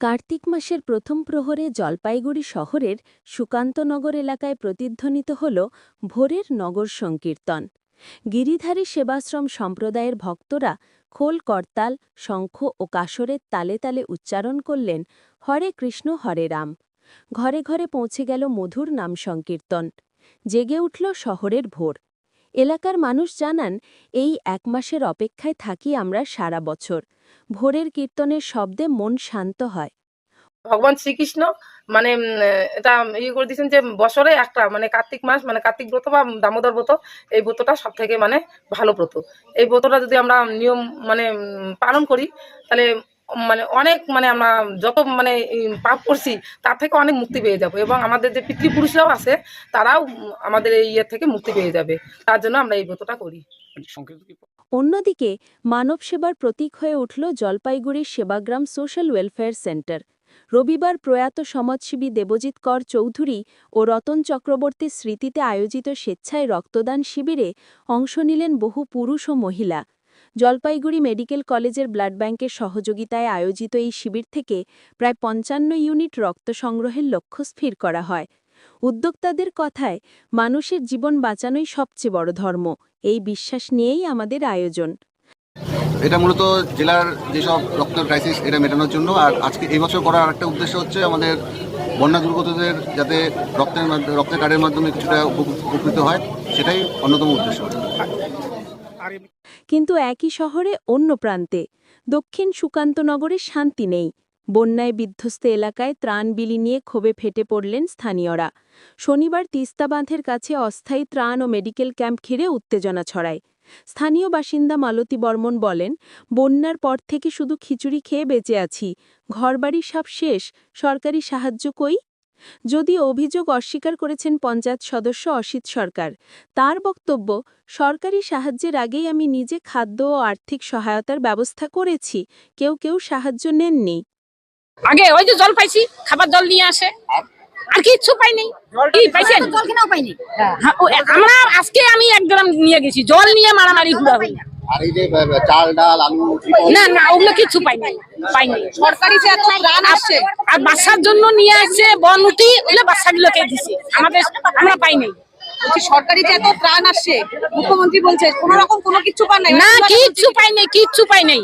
কার্তিক মাসের প্রথম প্রহরে জলপাইগুড়ি শহরের সুকান্তনগর এলাকায় প্রতিধ্বনিত হল ভোরের নগর সংকীর্তন। গিরিধারী সেবাশ্রম সম্প্রদায়ের ভক্তরা খোল, করতাল, শঙ্খ ও কাসরের তালে তালে উচ্চারণ করলেন, হরে কৃষ্ণ, হরে রাম। ঘরে ঘরে পৌঁছে গেল মধুর নাম সংকীর্তন। জেগে উঠল শহরের ভোর। এলাকার মানুষ জানান, এই এক মাসের অপেক্ষায় থাকি আমরা সারা বছর। ভোরের কীর্তনের শব্দে মন শান্ত হয়। ভগবান শ্রীকৃষ্ণ মানে এটা ইয়ে করে দিয়েছেন যে বছরে একটা মানে কার্তিক মাস মানে কার্তিক ব্রত বা দামোদর ব্রত, এই ব্রতটা সব থেকে মানে ভালো ব্রত। এই ব্রতটা যদি আমরা নিয়ম মানে পালন করি, তাহলে মানে অনেক মানে আমরা যত মানে পাপ করছি, তার থেকে অনেক মুক্তি পেয়ে যাব। এবং আমাদের যে পিতৃপুরুষরাও আছে, তারাও আমাদের এই ইয়ে থেকে মুক্তি পেয়ে যাবে। তার জন্য আমরা এই ব্রতটা করি। অন্যদিকে, মানব সেবার প্রতীক হয়ে উঠল জলপাইগুড়ির সেবাগ্রাম সোশ্যাল ওয়েলফেয়ার সেন্টার। রবিবার প্রয়াত সমাজসেবী দেবজিৎ কর চৌধুরী ও রতন চক্রবর্তীর স্মৃতিতে আয়োজিত স্বেচ্ছায় রক্তদান শিবিরে অংশ নিলেন বহু পুরুষ ও মহিলা। জলপাইগুড়ি মেডিকেল কলেজের ব্লাড ব্যাংকের সহযোগিতায় আয়োজিত এই শিবির থেকে প্রায় পঞ্চান্ন ইউনিট রক্ত সংগ্রহের লক্ষ্য স্থির করা হয়। উদ্যোক্তাদের কথায়, মানুষের জীবন বাঁচানোই সবচেয়ে বড় ধর্ম। এই বিশ্বাস নিয়েই আমাদের আয়োজন। এটা মূলত জেলার যেসব রক্ত ক্রাইসিস এটা মেটানোর জন্য, আর আজকে এই বছর করার আরেকটা উদ্দেশ্য হচ্ছে আমাদের বন্যা দুর্গতদের যাতে রক্তের রক্তের কার্ডের মাধ্যমে কিছুটা উপকৃত- হয়, সেটাই অন্যতম উদ্দেশ্য। কিন্তু একই শহরে অন্য প্রান্তে। দক্ষিণ সুকান্তনগরে শান্তি নেই। বন্যায় বিধ্বস্ত এলাকায় ত্রাণ বিলি নিয়ে ক্ষোভে ফেটে পড়লেন স্থানীয়রা। শনিবার তিস্তা বাঁধের কাছে অস্থায়ী ত্রাণ ও মেডিকেল ক্যাম্প ঘিরে উত্তেজনা ছড়ায়। স্থানীয় বাসিন্দা মালতী বর্মন বলেন, বন্যার পর থেকে শুধু খিচুড়ি খেয়ে বেঁচে আছি। ঘরবাড়ি সব শেষ। সরকারি সাহায্য কই? যদিও অভিযোগ অস্বীকার করেছেন পঞ্চায়েত সদস্য অসিত সরকার। তার বক্তব্য সরকারি সাহায্যের আগেই আমি নিজে খাদ্য ও আর্থিক সহায়তার ব্যবস্থা করেছি কেউ কেউ সাহায্য নেননি। আগে ওই যে জল পাইছি খাবার জল নিয়ে আসে। আর? কিচ্ছু পাইনি। কি পাইছেন? জল কেনাও পাইনি? আমরা আজকে আমি এক গ্রাম নিয়ে গেছি জল নিয়ে মারামারি ঘুরা হই আর এই যে চাল ডাল আলু না না ওগুলো কিছু পাইনি পাইনি সরকারি যে এত ত্রাণ আসছে। আর বাচ্চার জন্য নিয়ে আসছে বনউটি ওগুলো বাচ্চাগুলোকে দিছে। আমাদের আমরা পাইনি বলছি সরকারি যে এত ত্রাণ আসছে মুখ্যমন্ত্রী বলছে কোন রকম কোনো কিছু পাই নাই। না কিচ্ছু পাই নাই কিচ্ছু পাই নাই।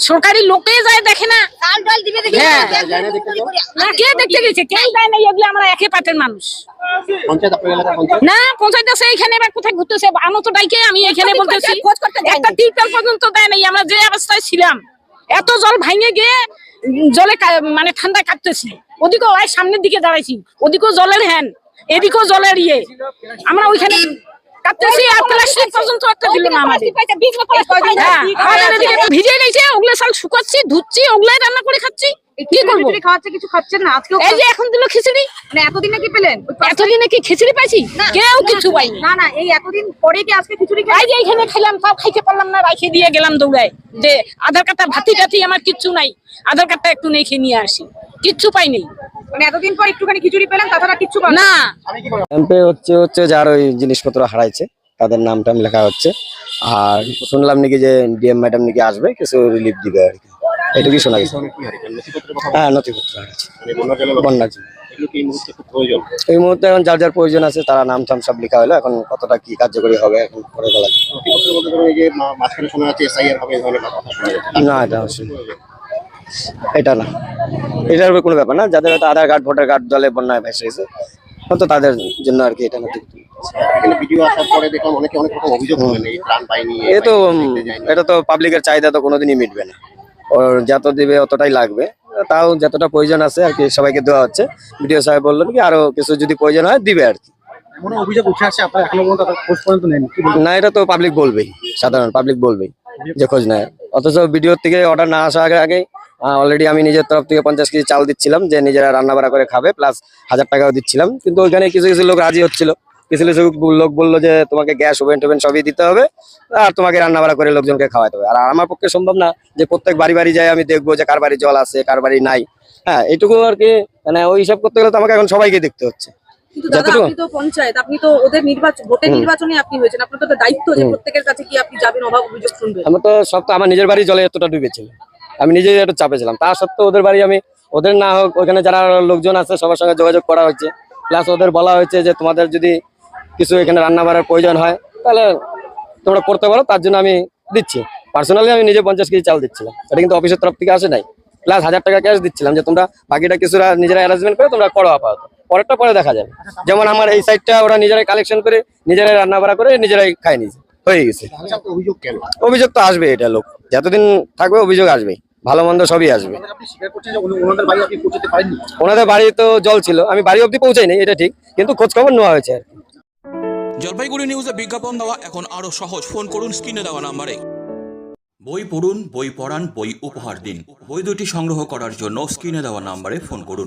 সরকারি লোকে যায় দেখে না। চাল ডাল দিবে দেখে হ্যাঁ। না কে দেখতে গেছে? কেউ যায় নাই এগুলো? আমরা একে পাটের মানুষ। না পঞ্চায়েত আছে এখানে এবার কোথায় ঘুরতেছে? তো ডাইকে আমি এখানে বলতেছি। একটা পর্যন্ত দেয় নাই আমরা যে অবস্থায় ছিলাম এত জল ভাঙে গিয়ে জলে কা- মানে ঠান্ডা কাটতেছি। ওদিকেও ওই সামনের দিকে দাঁড়াইছি ওদিকেও জলের হ্যান এদিকেও জলের ইয়ে। আমরা ওইখানে কাটতেছি আর প্লাস্টিক পর্যন্ত একটা দিল না আমাদের। হ্যাঁ ভিজে ওগুলো শুকাচ্ছি ধুচ্ছি ওগুলাই রান্না করে খাচ্ছি। কি করব? খাওয়াচ্ছে কিছু খাচ্ছেন না? আজকেও এই যে এখন দিল খিচুড়ি। মানে এতদিনে কি পেলেন? এতদিনে কি খিচুড়ি পাইছি? কেউ কিছু পাইনি। না না এই এতদিন পরে কি আজকে খিচুড়ি এই যে এখানে খেলাম তাও খাইতে পারলাম না রাখে দিয়ে গেলাম দৌড়ায়। যে আধার কার্ডটা ভাতি টাতি আমার কিচ্ছু নাই। আধার কার্ডটা একটু নেই খেয়ে নিয়ে আসি। কিচ্ছু পাই নেই মানে এতদিন পর একটুখানি খিচুড়ি পেলেন তাছাড়া কিচ্ছু না। ক্যাম্পে হচ্ছে হচ্ছে যার ওই জিনিসপত্র হারাইছে তাদের নাম টাম লেখা হচ্ছে। আর শুনলাম নাকি যে ডিএম ম্যাডাম নাকি আসবে কিছু রিলিফ দিবে আর কি। এটুকুই শোনা গেছে? হ্যাঁ নথিপত্র হারাইছে। বন্যার জন্য এই মুহূর্তে এখন যার যার প্রয়োজন আছে তারা নাম টাম সব লেখা হলো। এখন কতটা কি কার্যকরী হবে এখন পরে বলা এটা না। এটা না। এটার উপর কোনো ব্যাপার না। যাদের হয়তো আধার কার্ড ভোটার কার্ড জলে বন্যায় ভেসে গেছে হয়তো তাদের জন্য আর কি এটা নথিপত্র এখানে ভিডিও আসার পরে দেখলাম অনেকে অনেক রকম অভিযোগ করলেন এই ত্রাণ পাইনি এ তো উম, এটা তো পাবলিকের চাহিদা তো কোনোদিনই মিটবে না। ওর যত দিবে অতটাই লাগবে। তাও যতটা প্রয়োজন আছে আর কি সবাইকে দেওয়া হচ্ছে। ভিডিও সাহেব বললেন কি আরও কিছু যদি প্রয়োজন হয় দিবে আর কি? না এটা তো পাবলিক বলবেই সাধারণ পাবলিক বলবেই যে খোঁজ নেয়। অথচ ভিডিও থেকে অর্ডার না আসার আগে আগে অলরেডি আমি নিজের তরফ থেকে পঞ্চাশ কেজি চাল দিচ্ছিলাম যে নিজেরা রান্না বাড়া করে খাবে প্লাস হাজার টাকাও দিচ্ছিলাম। কিন্তু ওইখানে কিছু কিছু লোক রাজি হচ্ছিল। কিছু কিছু লোক বলল যে তোমাকে গ্যাস ওভেন টোভেন সবই দিতে হবে আর তোমাকে রান্না বাড়া করে লোকজনকে খাওয়াতে হবে। আর আমার পক্ষে সম্ভব না যে প্রত্যেক বাড়ি বাড়ি যাই আমি দেখব যে কার বাড়ি জল আছে কার বাড়ি নাই। হ্যাঁ এইটুকু আর কি মানে ওই হিসাব করতে গেলে তো আমাকে এখন সবাইকে দেখতে হচ্ছে। কিন্তু দাদা আপনি তো পঞ্চায়েত আপনি তো ওদের নির্বাচন ভোটের নির্বাচনে আপনি হয়েছেন। আপনার তো দায়িত্ব যে প্রত্যেকের কাছে কি আপনি যাবেন অভাব অভিযোগ শুনবেন? আমার তো সব তো আমার নিজের বাড়ি জলে এতটা ডুবেছিল। আমি নিজেই একটু চাপে ছিলাম। তা সত্ত্বেও ওদের বাড়ি আমি ওদের না হোক ওখানে যারা লোকজন আছে সবার সঙ্গে যোগাযোগ করা হচ্ছে। প্লাস ওদের বলা হয়েছে যে তোমাদের যদি কিছু এখানে রান্না বাড়ার প্রয়োজন হয় তাহলে তোমরা করতে পারো তার জন্য আমি দিচ্ছি। পার্সোনালি আমি নিজে পঞ্চাশ কেজি চাল দিচ্ছিলাম। এটা কিন্তু অফিসের তরফ থেকে আসে নাই। প্লাস হাজার টাকা ক্যাশ দিচ্ছিলাম যে তোমরা বাকিটা কিছুটা নিজেরা অ্যারেঞ্জমেন্ট করে তোমরা করো আপাতত। পরেরটা পরে দেখা যাবে। যেমন আমার এই সাইডটা ওরা নিজেরাই কালেকশন করে নিজেরাই রান্না বাড়া করে নিজেরাই খাই নিয়েছে হয়ে গেছে। অভিযোগ অভিযোগ তো আসবে এটা লোক। যতদিন থাকবে অভিযোগ আসবেই। ভালো মন্দ সবই আসবে। উনি- ওনাদের বাড়ি আপনি পৌঁছতে পারেননি? ওনাদের বাড়ি তো জল ছিল। আমি বাড়ি অবধি পৌঁছাইনি এটা ঠিক। কিন্তু খোঁজ খবর নেওয়া হয়েছে আর জলপাইগুড়ি নিউজে বিজ্ঞাপন দেওয়া এখন আরও সহজ। ফোন করুন স্ক্রিনে দেওয়া নাম্বারে। বই পড়ুন বই পড়ান বই উপহার দিন। বই দুটি সংগ্রহ করার জন্য স্ক্রিনে দেওয়া নাম্বারে ফোন করুন।